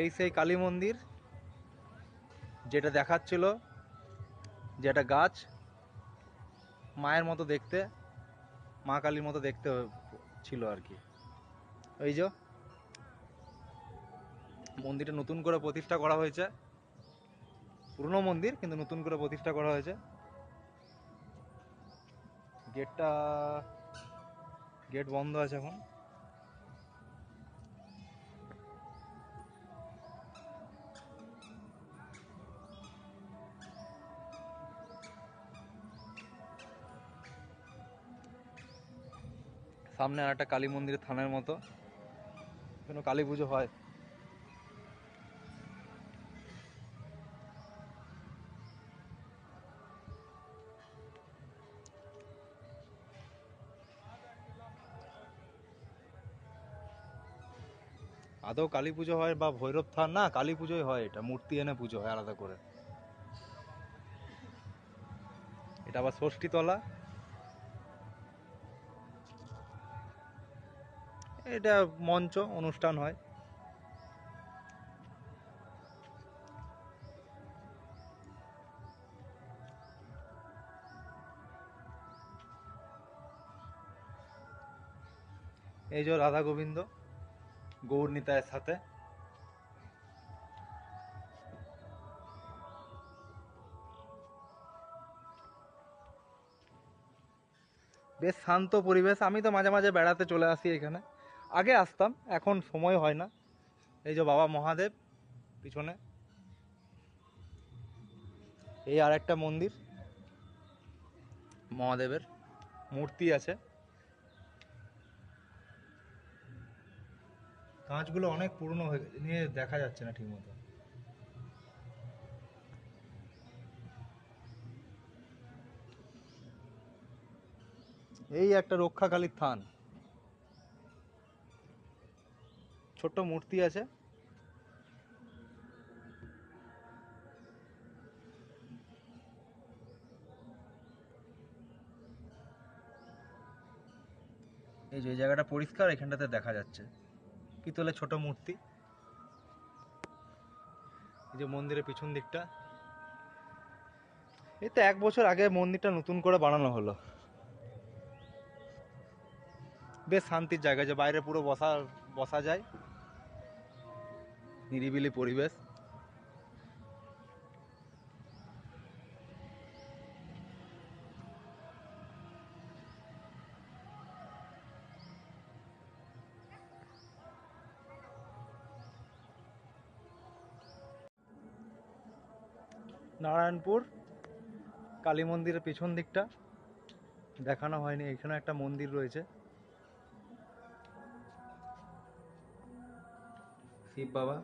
এই সেই কালী মন্দির, যেটা দেখাচ্ছিল, যেটা গাছ মায়ের মতো দেখতে, মা কালীর মতো দেখতে ছিল আর কি। এই যে, মন্দিরটা নতুন করে প্রতিষ্ঠা করা হয়েছে। পুরনো মন্দির, কিন্তু নতুন করে প্রতিষ্ঠা করা হয়েছে। গেটটা, গেট বন্ধ আছে এখন। সামনে আর একটা কালী মন্দির থানের মতো। কেন কালী পুজো হয়। আদৌ কালী পুজো হয় বা ভৈরব থান? না, কালী পুজোই হয় এটা। মূর্তি এনে পুজো হয় আলাদা করে। এটা আবার ষষ্ঠী এটা মঞ্চ, অনুষ্ঠান হয়। এই যে রাধা গোবিন্দ, গৌর নিতায়ের সাথে। বেশ শান্ত পরিবেশ, আমি তো মাঝে মাঝে বেড়াতে চলে আসি এখানে। আগে আসতাম, এখন সময় হয় না। এই যে বাবা মহাদেব, পিছনে। এই আর একটা মন্দির। মহাদেবের মূর্তি আছে। কাঁচগুলো অনেক পুরনো হয়ে নিয়ে দেখা যাচ্ছে না ঠিক মতো এই একটা রক্ষাকালীর থান। ছোট্ট মূর্তি আছে। এই যে জায়গাটা পরিষ্কার, এখানটাতে দেখা যাচ্ছে। পিতলের ছোট মূর্তি? এই যে মন্দিরের পিছন দিকটা। এই তো এক বছর আগে মন্দিরটা নতুন করে বানানো হলো। বেশ শান্তির জায়গা, যে বাইরে পুরো বসা বসা যায়। নিরিবিলি পরিবেশ। নারায়ণপুর কালী মন্দিরের পেছন দিকটা। দেখানো হয়নি এখানে একটা মন্দির রয়েছে। শিব বাবা